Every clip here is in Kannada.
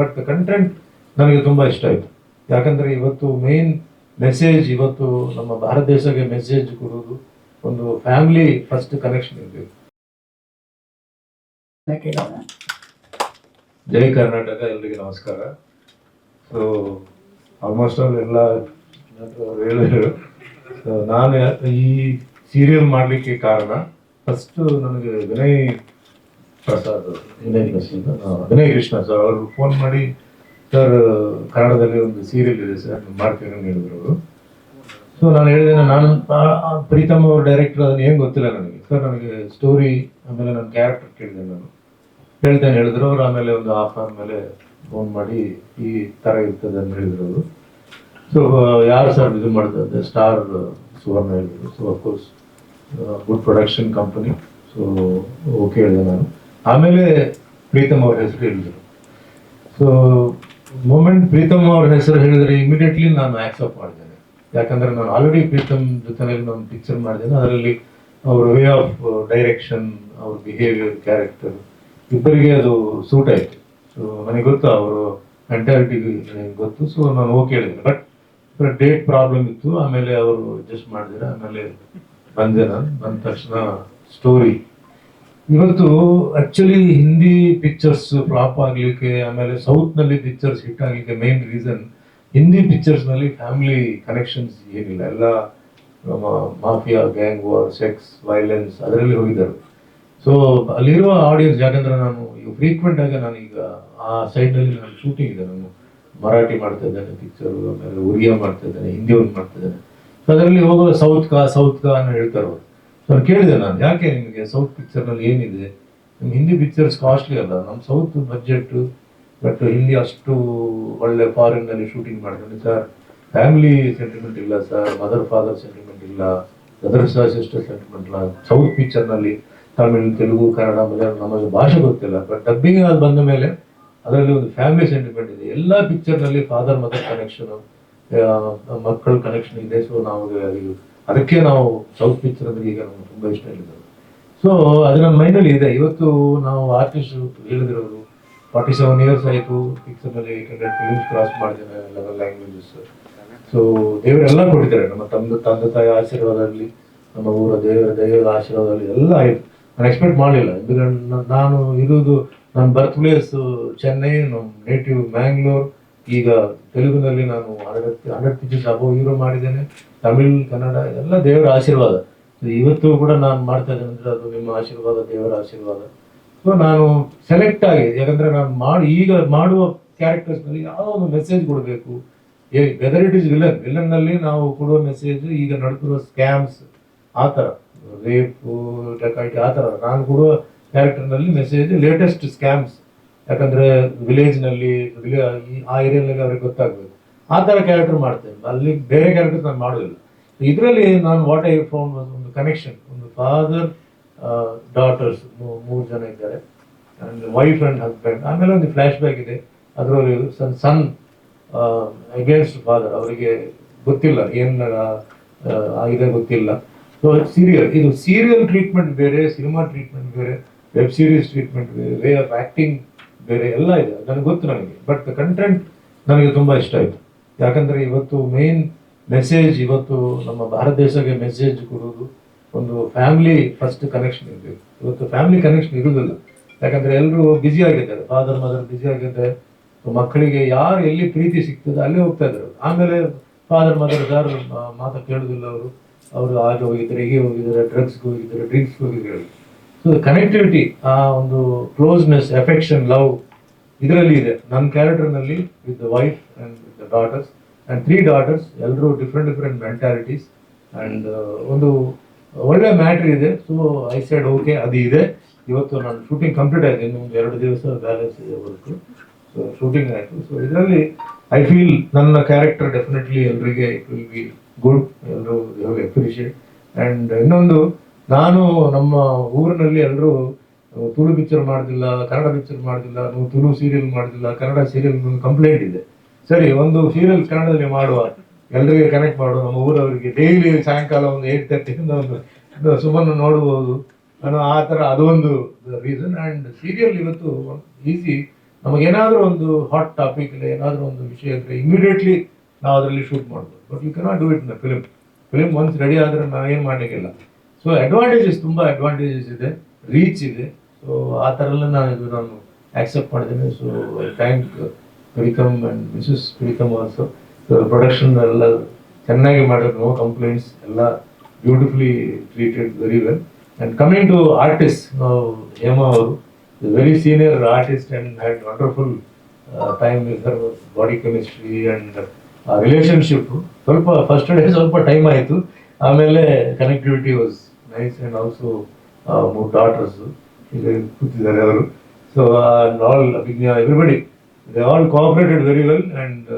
ಬಟ್ ಕಂಟೆಂಟ್ ನನಗೆ ತುಂಬ ಇಷ್ಟ ಆಯಿತು. ಯಾಕಂದರೆ ಇವತ್ತು ಮೇನ್ ಮೆಸೇಜ್ ಇವತ್ತು ನಮ್ಮ ಭಾರತ ದೇಶಕ್ಕೆ ಮೆಸೇಜ್ ಕೊಡೋದು ಒಂದು ಫ್ಯಾಮಿಲಿ ಫಸ್ಟ್ ಕನೆಕ್ಷನ್ ಇರಬೇಕು. ಜೈ ಕರ್ನಾಟಕ ಎಲ್ರಿಗೆ ನಮಸ್ಕಾರ. ಸೊ ಆಲ್ಮೋಸ್ಟ್ ಆಲ್ ಎಲ್ಲ ಹೇಳಿದ್ರು. ನಾನು ಈ ಸೀರಿಯಲ್ ಮಾಡಲಿಕ್ಕೆ ಕಾರಣ. ಫಸ್ಟ್ ನನಗೆ ವಿನಯ್ ಪ್ರಸಾದ್ ವಿನಯ್ ಕೃಷ್ಣ. ಸರ್ ಅವರು ಫೋನ್ ಮಾಡಿ, ಸರ್, ಕನ್ನಡದಲ್ಲಿ ಒಂದು ಸೀರಿಯಲ್ ಇದೆ ಸರ್ ಮಾಡ್ತೀನಿ ಅಂತ ಹೇಳಿದ್ರು ಅವರು. ಸೊ ನಾನು ಹೇಳಿದೆ ನಾನು ಪ್ರೀತಮ್ ಅವ್ರ ಡೈರೆಕ್ಟರ್ ಅದನ್ನ ಏನು ಗೊತ್ತಿಲ್ಲ ನನಗೆ. ಸರ್ ನನಗೆ ಸ್ಟೋರಿ ಆಮೇಲೆ ನನ್ನ ಕ್ಯಾರೆಕ್ಟರ್ ಕೇಳಿದೆ ನಾನು. ಹೇಳ್ತೇನೆ, ಹೇಳಿದ್ರು ಅವ್ರು, ಆಮೇಲೆ ಒಂದು ಹಾಫ್ ಅವರ್ ಮೇಲೆ ಫೋನ್ ಮಾಡಿ, ಈ ತರ ಇರ್ತದೆ ಅಂತ ಹೇಳಿದ್ರು ಅವರು. ಸೊ ಯಾರು ಸರ್ ಇದು ಮಾಡ್ತಾರೆ ಸ್ಟಾರ್ ಸುವರ್ಣ ಹೇಳಿದ್ರು. So of course good production company so okay ಹೇಳಿದೆ ನಾನು. ಆಮೇಲೆ ಪ್ರೀತಮ್ ಅವ್ರ ಹೆಸರು ಹೇಳಿದ್ರು. ಸೊ ಮೂಮೆಂಟ್ ಪ್ರೀತಮ್ ಅವ್ರ ಹೆಸರು ಹೇಳಿದ್ರೆ ಇಮಿಡಿಯೇಟ್ಲಿ ನಾನು ಆಕ್ಸೆಪ್ಟ್ ಮಾಡಿದ್ದೇನೆ. ಯಾಕಂದ್ರೆ ನಾನು ಆಲ್ರೆಡಿ ಪ್ರೀತಮ್ ಜೊತೆನಲ್ಲಿ ನಾನು ಪಿಕ್ಚರ್ ಮಾಡಿದ್ದೇನೆ. ಅದರಲ್ಲಿ ಅವ್ರ ವೇ ಆಫ್ ಡೈರೆಕ್ಷನ್ ಅವ್ರ ಬಿಹೇವಿಯರ್ ಕ್ಯಾರೆಕ್ಟರ್ ಇಬ್ಬರಿಗೆ ಅದು ಸೂಟ್ ಆಯ್ತು. ಸೊ ನನಗೆ ಗೊತ್ತು ಅವರು ಮೆಂಟಾಲಿಟಿ ಗೊತ್ತು. ಸೊ ನಾನು ಓಕೆ ಹೇಳಿದೆ ಬಟ್ ಡೇಟ್ ಪ್ರಾಬ್ಲಮ್ ಇತ್ತು. ಆಮೇಲೆ ಅವರು ಅಡ್ಜಸ್ಟ್ ಮಾಡಿದ್ರೆ ಆಮೇಲೆ ಬಂದೆ ನಾನು. ಬಂದ ತಕ್ಷಣ ಸ್ಟೋರಿ ಇವತ್ತು ಆಕ್ಚುಲಿ ಹಿಂದಿ ಪಿಕ್ಚರ್ಸ್ ಫ್ಲಾಪ್ ಆಗ್ಲಿಕ್ಕೆ, ಆಮೇಲೆ ಸೌತ್ನಲ್ಲಿ ಪಿಕ್ಚರ್ಸ್ ಹಿಟ್ ಆಗ್ಲಿಕ್ಕೆ ಮೇನ್ ರೀಸನ್ ಹಿಂದಿ ಪಿಕ್ಚರ್ಸ್ನಲ್ಲಿ ಫ್ಯಾಮಿಲಿ ಕನೆಕ್ಷನ್ಸ್ ಏನಿಲ್ಲ. ಎಲ್ಲ mafia gang war sex violence ಅದರಲ್ಲಿ ಹೋಗಿದ್ದಾರೆ. ಸೊ ಅಲ್ಲಿರುವ ಆಡಿಯನ್ಸ್ ಯಾಕಂದ್ರೆ ನಾನು ಫ್ರೀಕ್ವೆಂಟ್ ಆಗಿ ನಾನು ಈಗ ಆ ಸೈಡ್ನಲ್ಲಿ ನಾನು ಶೂಟಿಂಗ್ ಇದೆ. ನಾನು ಮರಾಠಿ ಮಾಡ್ತಾ ಇದ್ದೇನೆ ಪಿಕ್ಚರ್ ಆಮೇಲೆ ಒರಿಯಾ ಮಾಡ್ತಾ ಇದ್ದೇನೆ ಹಿಂದಿ ಒಂದು ಮಾಡ್ತಾ ಇದ್ದೇನೆ. ಅದರಲ್ಲಿ ಹೋಗೋ ಸೌತ್ ಕಾ ಸೌತ್ ಕಾ ಅನ್ನೋ ಹೇಳ್ತಾರೆ ಅವರು. ಸೊ ನಾನು ಕೇಳಿದೆ ನಾನು, ಯಾಕೆ ನಿಮಗೆ ಸೌತ್ ಪಿಕ್ಚರ್ನಲ್ಲಿ ಏನಿದೆ? ನಿಮ್ಗೆ ಹಿಂದಿ ಪಿಕ್ಚರ್ಸ್ ಕಾಸ್ಟ್ಲಿ ಅಲ್ಲ ನಮ್ಮ ಸೌತ್ ಬಜೆಟ್ ಬಟ್ ಹಿಂದಿ ಅಷ್ಟು ಒಳ್ಳೆ ಫಾರಿನ್ನಲ್ಲಿ ಶೂಟಿಂಗ್ ಮಾಡ್ಕೊಂಡು ಸರ್ ಫ್ಯಾಮಿಲಿ ಸೆಂಟಿಮೆಂಟ್ ಇಲ್ಲ ಸರ್ ಮದರ್ ಫಾದರ್ ಸೆಂಟಿಮೆಂಟ್ ಇಲ್ಲ ಬ್ರದರ್ ಸಿಸ್ಟರ್ ಸೆಂಟಿಮೆಂಟ್ ಇಲ್ಲ. ಸೌತ್ ಪಿಕ್ಚರ್ನಲ್ಲಿ ತಮಿಳ್ ತೆಲುಗು ಕನ್ನಡ ಮಲಯಾಳಂ ನಮಗೆ ಭಾಷೆ ಗೊತ್ತಿಲ್ಲ ಬಟ್ ಡಬ್ಬಿಂಗ್ ಅದು ಬಂದ ಮೇಲೆ ಅದರಲ್ಲಿ ಒಂದು ಫ್ಯಾಮಿಲಿ ಸೆಂಟಿಮೆಂಟ್ ಇದೆ. ಎಲ್ಲ ಪಿಕ್ಚರ್ನಲ್ಲಿ ಫಾದರ್ ಮದರ್ ಕನೆಕ್ಷನ್ ಮಕ್ಕಳ ಕನೆಕ್ಷನ್ ಇದೆ ಸೊ ನಾವು ಅದಕ್ಕೆ ನಾವು ಸೌತ್ ಪಿಕ್ಚರ್ ಅಂದ್ರೆ ಈಗ ನಮ್ಗೆ ತುಂಬಾ ಇಷ್ಟ ಇರೋದು. ಸೊ ಅದು ನನ್ನ ಮೈಂಡಲ್ಲಿ ಇದೆ. ಇವತ್ತು ನಾವು ಆರ್ಟಿಸ್ಟ್ ಹೇಳಿದಿರೋದು ಫಾರ್ಟಿ ಸೆವೆನ್ ಇಯರ್ಸ್ ಆಯಿತು ಪಿಕ್ಚರ್ನಲ್ಲಿ ಏಟ್ ಹಂಡ್ರೆಡ್ ಫಿಲ್ಮ್ಸ್ ಕ್ರಾಸ್ ಮಾಡಿದ್ದೇನೆ ಲೆವೆಲ್ ಲ್ಯಾಂಗ್ವೇಜಸ್ ಸೊ ದೇವರೆಲ್ಲ ಕೊಟ್ಟಿದ್ದಾರೆ. ನಮ್ಮ ತಂದೆ ತಂದೆ, ತಾಯಿ ಆಶೀರ್ವಾದಲ್ಲಿ ನಮ್ಮ ಊರ ದೇವರ ದೇವರ ಆಶೀರ್ವಾದಲ್ಲಿ ಎಲ್ಲ ಆಯಿತು. ನಾನು ಎಕ್ಸ್ಪೆಕ್ಟ್ ಮಾಡಲಿಲ್ಲ. ಎಂದ್ರೆ ನಾನು ಇರೋದು ನನ್ನ ಬರ್ತ್ ಪ್ಲೇಸ್ ಚೆನ್ನೈ ನಮ್ಮ ನೇಟಿವ್ ಮ್ಯಾಂಗ್ಳೂರ್ ಈಗ ತೆಲುಗಿನಲ್ಲಿ ನಾನು ಹಂಡ್ರೆಡ್ ಹಂಡ್ರೆಡ್ ಅಬೋ ಹೀರೋ ಮಾಡಿದ್ದೇನೆ. ತಮಿಳ್, ಕನ್ನಡ, ಎಲ್ಲ ದೇವರ ಆಶೀರ್ವಾದ. ಇವತ್ತು ಕೂಡ ನಾನು ಮಾಡ್ತಾ ಇದ್ದೇನೆ ಅಂದ್ರೆ ಅದು ನಿಮ್ಮ ಆಶೀರ್ವಾದ, ದೇವರ ಆಶೀರ್ವಾದ. ಸೊ ನಾನು ಸೆಲೆಕ್ಟ್ ಆಗಿ, ಯಾಕಂದ್ರೆ ನಾನು ಮಾಡಿ, ಈಗ ಮಾಡುವ ಕ್ಯಾರೆಕ್ಟರ್ಸ್ನಲ್ಲಿ ಯಾವುದೋ ಒಂದು ಮೆಸೇಜ್ ಕೊಡಬೇಕು. ವೆದರ್ ಇಟ್ ಇಸ್ ವಿಲನ್ ವಿಲನ್ನಲ್ಲಿ ನಾವು ಕೊಡುವ ಮೆಸೇಜ್ ಈಗ ನಡೆದಿರುವ ಸ್ಕ್ಯಾಮ್ಸ್ ಆ ಥರ. ರೇಪ್ ಡಕಾಯಿಟಿ ಆ ಥರ. ನಾನು ಕೊಡುವ ಕ್ಯಾರೆಕ್ಟರ್ನಲ್ಲಿ ಮೆಸೇಜ್ ಲೇಟೆಸ್ಟ್ ಸ್ಕ್ಯಾಮ್ಸ್ ಯಾಕಂದ್ರೆ ವಿಲೇಜ್ನಲ್ಲಿ ವಿಲೇ- ಈ- ಆ ಏರಿಯಾದಲ್ಲಿ ಅವ್ರಿಗೆ ಗೊತ್ತಾಗಬೇಕು ಆ ಥರ ಕ್ಯಾರೆಕ್ಟರ್ ಮಾಡ್ತೇನೆ. ಅಲ್ಲಿ ಬೇರೆ ಕ್ಯಾರೆಕ್ಟರ್ ನಾನು ಮಾಡೋದಿಲ್ಲ. ಇದರಲ್ಲಿ ನಾನು ವಾಟ್ ಐ ಫೌಂಡ್ ಒಂದು ಕನೆಕ್ಷನ್ ಒಂದು ಫಾದರ್ ಡಾಟರ್ಸ್ ಮೂರು ಜನ ಇದ್ದಾರೆ. ಅಂಡ್ ವೈಫ್ ಅಂಡ್ ಹಸ್ಬೆಂಡ್ ಆಮೇಲೆ ಒಂದು ಫ್ಲಾಶ್ ಬ್ಯಾಕ್ ಇದೆ. ಅದರಲ್ಲಿ ಸನ್ ಸನ್ ಅಗೇನ್ಸ್ಟ್ ಫಾದರ್ ಅವರಿಗೆ ಗೊತ್ತಿಲ್ಲ. ಏನು ಆಗಿದೆ ಗೊತ್ತಿಲ್ಲ. ಸೊ ಸೀರಿಯಲ್ ಇದು ಸೀರಿಯಲ್ ಟ್ರೀಟ್ಮೆಂಟ್ ಬೇರೆ ಸಿನಿಮಾ ಟ್ರೀಟ್ಮೆಂಟ್ ಬೇರೆ ವೆಬ್ ಸೀರೀಸ್ ಟ್ರೀಟ್ಮೆಂಟ್ ಬೇರೆ ವೇ ಆಫ್ ಆಕ್ಟಿಂಗ್ ಬೇರೆ ಎಲ್ಲ ಇದೆ. ನನಗೆ ಗೊತ್ತು ನನಗೆ. ಬಟ್ ಕಂಟೆಂಟ್ ನನಗೆ ತುಂಬ ಇಷ್ಟ ಆಯಿತು. ಯಾಕಂದ್ರೆ ಇವತ್ತು ಮೇನ್ ಮೆಸೇಜ್ ಇವತ್ತು ನಮ್ಮ ಭಾರತ ದೇಶಕ್ಕೆ ಮೆಸೇಜ್ ಕೊಡೋದು ಒಂದು ಫ್ಯಾಮಿಲಿ ಫಸ್ಟ್ ಕನೆಕ್ಷನ್ ಇರಬೇಕು. ಇವತ್ತು ಫ್ಯಾಮಿಲಿ ಕನೆಕ್ಷನ್ ಇರುವುದಿಲ್ಲ. ಯಾಕಂದ್ರೆ ಎಲ್ಲರೂ ಬ್ಯುಸಿ ಆಗಿದ್ದಾರೆ. ಫಾದರ್ ಮದರ್ ಬ್ಯುಸಿ ಆಗಿದ್ದಾರೆ. ಮಕ್ಕಳಿಗೆ ಯಾರು ಎಲ್ಲಿ ಪ್ರೀತಿ ಸಿಗ್ತದೆ ಅಲ್ಲೇ ಹೋಗ್ತಾ ಇದ್ದಾರೆ ಆಮೇಲೆ ಫಾದರ್ ಮದರ್ ಯಾರು ಮಾತು ಕೇಳೋದಿಲ್ಲ ಅವರು. ಅವರು ಹಾಗೆ ಹೋಗಿದ್ದಾರೆ, ಹೀಗೆ ಹೋಗಿದ್ದಾರೆ ಡ್ರಗ್ಸ್ಗೆ ಹೋಗಿದ್ದಾರೆ ಡ್ರಿಂಕ್ಸ್ಗೆ ಹೋಗಿದ್ದಾರೆ. ಕನೆಕ್ಟಿವಿಟಿ ಆ ಒಂದು ಕ್ಲೋಸ್ನೆಸ್ ಎಫೆಕ್ಷನ್ ಲವ್ ಇದರಲ್ಲಿ ಇದೆ. ನನ್ನ ಕ್ಯಾರೆಕ್ಟರ್ನಲ್ಲಿ with the wife and with the daughters and three daughters ಎಲ್ಲರೂ ಡಿಫ್ರೆಂಟ್ ಡಿಫ್ರೆಂಟ್ ಮೆಂಟಾಲಿಟೀಸ್ ಅಂಡ್ ಒಂದು ಒಳ್ಳೆ ಮ್ಯಾಟ್ರ್ ಇದೆ. ಸೊ ಐ ಸೈಡ್ ಓಕೆ ಅದು ಇದೆ. ಇವತ್ತು ನಾನು ಶೂಟಿಂಗ್ ಕಂಪ್ಲೀಟ್ ಆಗಿದೆ ಇನ್ನು ಎರಡು ದಿವಸ ಬ್ಯಾಲೆನ್ಸ್ ಇದೆ ವರ್ಕು ಸೊ ಶೂಟಿಂಗ್ ಆಯಿತು. ಸೊ ಇದರಲ್ಲಿ ಐ ಫೀಲ್ ನನ್ನ ಕ್ಯಾರೆಕ್ಟರ್ ಡೆಫಿನೆಟ್ಲಿ ಎಲ್ಲರಿಗೆ ಇಟ್ ವಿಲ್ ಬಿ ಗುಡ್ ಎಲ್ಲರೂ ಅಪ್ರಿಷಿಯೇಟ್ ಆ್ಯಂಡ್ ಇನ್ನೊಂದು ನಾನು ನಮ್ಮ ಊರಿನಲ್ಲಿ ಎಲ್ಲರೂ ತುಳು ಪಿಕ್ಚರ್ ಮಾಡೋದಿಲ್ಲ ಕನ್ನಡ ಪಿಕ್ಚರ್ ಮಾಡೋದಿಲ್ಲ ನೀವು ತುಳು ಸೀರಿಯಲ್ ಮಾಡೋದಿಲ್ಲ ಕನ್ನಡ ಸೀರಿಯಲ್ ಕಂಪ್ಲೇಂಟ್ ಇದೆ. ಸರಿ, ಒಂದು ಸೀರಿಯಲ್ ಕನ್ನಡದಲ್ಲಿ ಮಾಡುವ ಎಲ್ಲರಿಗೆ ಕನೆಕ್ಟ್ ಮಾಡುವ ನಮ್ಮ ಊರವರಿಗೆ ಡೈಲಿ ಸಾಯಂಕಾಲ ಒಂದು ಏಟ್ ತರ್ಟಿಯಿಂದ ಒಂದು ಸುಮ್ಮನೆ ನೋಡ್ಬೋದು. ಅನ್ನೋ ಆ ಥರ ಅದೊಂದು ರೀಸನ್ ಆ್ಯಂಡ್ ಸೀರಿಯಲ್ ಇವತ್ತು ಈಸಿ ನಮಗೇನಾದರೂ ಒಂದು ಹಾಟ್ ಟಾಪಿಕ್ ಇಲ್ಲ, ಏನಾದರೂ ಒಂದು ವಿಷಯ ಇದ್ದರೆ ಇಮಿಡಿಯೇಟ್ಲಿ ನಾವು ಅದರಲ್ಲಿ ಶೂಟ್ ಮಾಡ್ಬೋದು. ಬಟ್ ಯು ಕೆನಾಟ್ ಡೂ ಇಟ್ನ ಫಿಲಿಮ್ ಫಿಲಿಮ್ ಒನ್ಸ್ ರೆಡಿ ಆದ್ರೆ ಏನು ಮಾಡಲಿಕ್ಕಿಲ್ಲ. ಸೊ ಅಡ್ವಾಂಟೇಜಸ್ ತುಂಬ ಅಡ್ವಾಂಟೇಜಸ್ ಇದೆ ರೀಚ್ ಇದೆ. ಸೊ ಆ ಥರ ಎಲ್ಲ ನಾನು ಇದು ನಾನು ಆಕ್ಸೆಪ್ಟ್ ಮಾಡಿದ್ದೇನೆ. So thank Preetham and Mrs Preetham also production ಎಲ್ಲ ಚೆನ್ನಾಗಿ ಮಾಡಿದ್ರು ನೋ ಕಂಪ್ಲೇಂಟ್ಸ್ ಎಲ್ಲ beautifully treated very well and coming to artist Hema ಅವರು very senior artist and had wonderful time with her body chemistry and relationship ಸ್ವಲ್ಪ ಫಸ್ಟ್ ಡೇ ಸ್ವಲ್ಪ ಟೈಮ್ ಆಯಿತು. ಆಮೇಲೆ connectivity was nice and also ಮೂರು ಡಾಟರ್ಸ್ ಕೂತಿದ್ದಾರೆ ಅವರು. So all Abhigna everybody they all cooperated very well and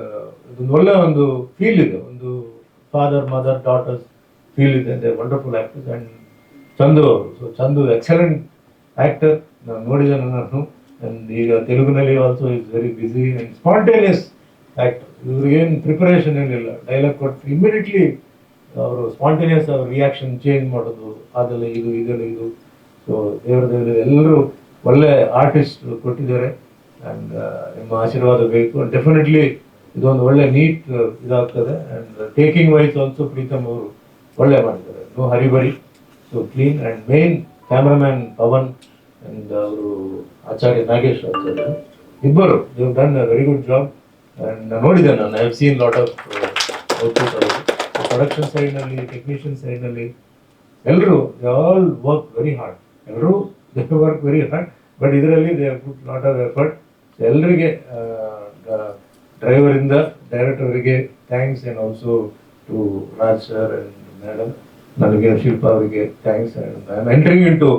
ಇದೊಂದು ಒಳ್ಳೆ ಒಂದು ಫೀಲ್ ಇದೆ. ಒಂದು ಫಾದರ್ ಮದರ್ ಡಾಟರ್ಸ್ ಫೀಲ್ ಇದೆ. They wonderful actors and Chandu ಅವರು. ಸೊ ಚಂದು ಎಕ್ಸಲೆಂಟ್ ಆ್ಯಕ್ಟರ್ ನಾನು ನೋಡಿದ್ದೇನೆ ನಾನು ಆ್ಯಂಡ್ ಈಗ ತೆಲುಗಿನಲ್ಲಿ also is very busy and spontaneous actor ಇವ್ರಿಗೇನು preparation ಏನಿಲ್ಲ. ಡೈಲಾಗ್ ಕೊಟ್ಟು ಇಮಿಡಿಯೇಟ್ಲಿ ಅವರು ಸ್ಪಾಂಟೇನಿಯಸ್ ಅವ್ರ ರಿಯಾಕ್ಷನ್ ಚೇಂಜ್ ಮಾಡೋದು, ಅದೆಲ್ಲ ಇದು, ಇದೆಲ್ಲ ಇದು. ಸೊ ದೇವರ ದೇವರು ಎಲ್ಲರೂ ಒಳ್ಳೆ ಆರ್ಟಿಸ್ಟ್ ಕೊಟ್ಟಿದ್ದಾರೆ. ಆ್ಯಂಡ್ ನಿಮ್ಮ ಆಶೀರ್ವಾದ ಬೇಕು. ಡೆಫಿನೆಟ್ಲಿ ಇದೊಂದು ಒಳ್ಳೆ ನೀಟ್ ಇದಾಗ್ತದೆ. And taking wise also Preetham ಅವರು ಒಳ್ಳೆ ಮಾಡಿದ್ದಾರೆ. No hurry burry so clean and main cameraman Pavan and ಅವರು ಆಚಾರ್ಯ ನಾಗೇಶ್ ಆಚಾರ್ಯ. ಇಬ್ಬರು they've done very good job and ನೋಡಿದೆ ನಾನು I have seen lot of output ಅವರು. ಪ್ರೊಡಕ್ಷನ್ ಸೈಡ್ನಲ್ಲಿ ಟೆಕ್ನಿಷಿಯನ್ ಸೈಡ್ನಲ್ಲಿ ಎಲ್ಲರೂ they all work very hard ಎಲ್ಲರೂ they work very hard but ಇದರಲ್ಲಿ they put lot of effort ಎಲ್ಲರಿಗೆ ಡ್ರೈವರಿಂದ ಡೈರೆಕ್ಟರ್ಗೆ thanks and also to Raj sir and madam ನನಗೆ ಶಿಲ್ಪ ಅವರಿಗೆ thanks and I am entering into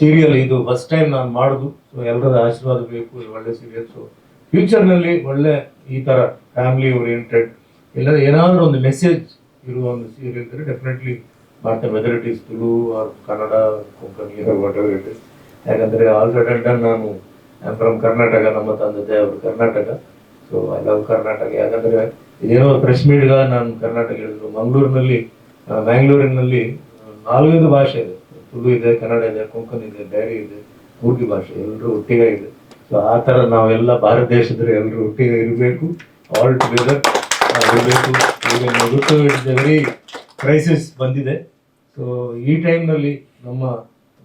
serial ಇದು ಫಸ್ಟ್ ಟೈಮ್ ನಾನು ಮಾಡೋದು. ಸೊ ಎಲ್ಲರ ಆಶೀರ್ವಾದ ಬೇಕು, ಒಳ್ಳೆ ಸೀರಿಯಲ್ ಸೊ ಫ್ಯೂಚರ್ನಲ್ಲಿ ಒಳ್ಳೆ ಈ ಥರ ಫ್ಯಾಮಿಲಿ ಓರಿಯೆಂಟೆಡ್ ಇಲ್ಲ ಏನಾದರೂ ಒಂದು ಮೆಸೇಜ್ ಇರುವ ಒಂದು ಸೀರಿಯಲ್ ಇದ್ದರೆ definitely Bharat whether it is Tulu or Kannada Konkani whatever it is ಯಾಕಂದರೆ ಆಲ್ ಡನ್ ನಾನು ಫ್ರಮ್ ಕರ್ನಾಟಕ ನಮ್ಮ ತಂದೆ ಅವರು Karnataka so I love Karnataka ಯಾಕಂದರೆ ಇದೇನೋ ಪ್ರೆಸ್ ಮೀಟ್ಗ ನಾನು ಕರ್ನಾಟಕ ಹೇಳಿದ್ರು ಮಂಗಳೂರಿನಲ್ಲಿ ಬ್ಯಾಂಗ್ಳೂರಿನಲ್ಲಿ ನಾಲ್ಕೈದು ಭಾಷೆ ಇದೆ. ತುಳು ಇದೆ ಕನ್ನಡ ಇದೆ ಕೊಂಕಣ ಇದೆ ಡೈರಿ ಇದೆ ಮೂರ್ತಿ ಭಾಷೆ ಎಲ್ಲರೂ ಒಟ್ಟಿಗೆ ಇದೆ. ಸೊ ಆ ಥರ ನಾವೆಲ್ಲ ಭಾರತ ದೇಶದಲ್ಲಿ ಎಲ್ಲರೂ ಒಟ್ಟಿಗೆ ಇರಬೇಕು. ಆಲ್ ಟುಗೆದರ್ ಇರಬೇಕು ಈಗ ಗೊತ್ತು ಇಟ್ಸ್ ಕ್ರೈಸಿಸ್ ಬಂದಿದೆ. ಸೊ ಈ ಟೈಮ್ನಲ್ಲಿ ನಮ್ಮ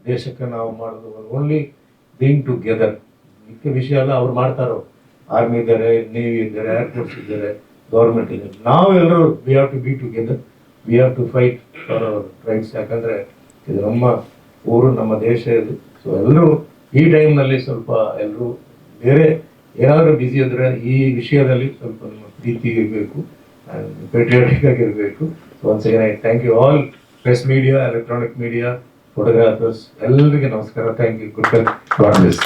ದೇಶಕ್ಕೆ ನಾವು ಮಾಡೋದು ಓನ್ಲಿ ಬೀಂಗ್ ಟುಗೆದರ್ ಮುಖ್ಯ ವಿಷಯ ಎಲ್ಲ ಅವ್ರು ಮಾಡ್ತಾರೋ. ಆರ್ಮಿ ಇದ್ದಾರೆ ನೇವಿ ಇದ್ದಾರೆ ಏರ್ಫೋರ್ಸ್ ಇದ್ದಾರೆ ಗೌರ್ಮೆಂಟ್ ಇದೆ. ನಾವೆಲ್ಲರೂ we have to be together we have to fight for our rights ಯಾಕಂದರೆ, ಇದು ನಮ್ಮ ಊರು, ನಮ್ಮ ದೇಶ ಇದು. ಸೊ ಎಲ್ಲರೂ, ಈ ಟೈಮ್ನಲ್ಲಿ ಸ್ವಲ್ಪ ಎಲ್ಲರೂ ಬೇರೆ ಏನಾದರೂ ಬ್ಯುಸಿ ಇದ್ದರೆ ಈ ವಿಷಯದಲ್ಲಿ ಸ್ವಲ್ಪ ಪ್ರೀತಿ ಇರಬೇಕು ಪೇಟ್ರಿಯಾಟಿಕ್ ಆಗಿರಬೇಕು once again I thank you all press media electronic media photographers ಎಲ್ಲರಿಗೆ ನಮಸ್ಕಾರ. Thank you good God bless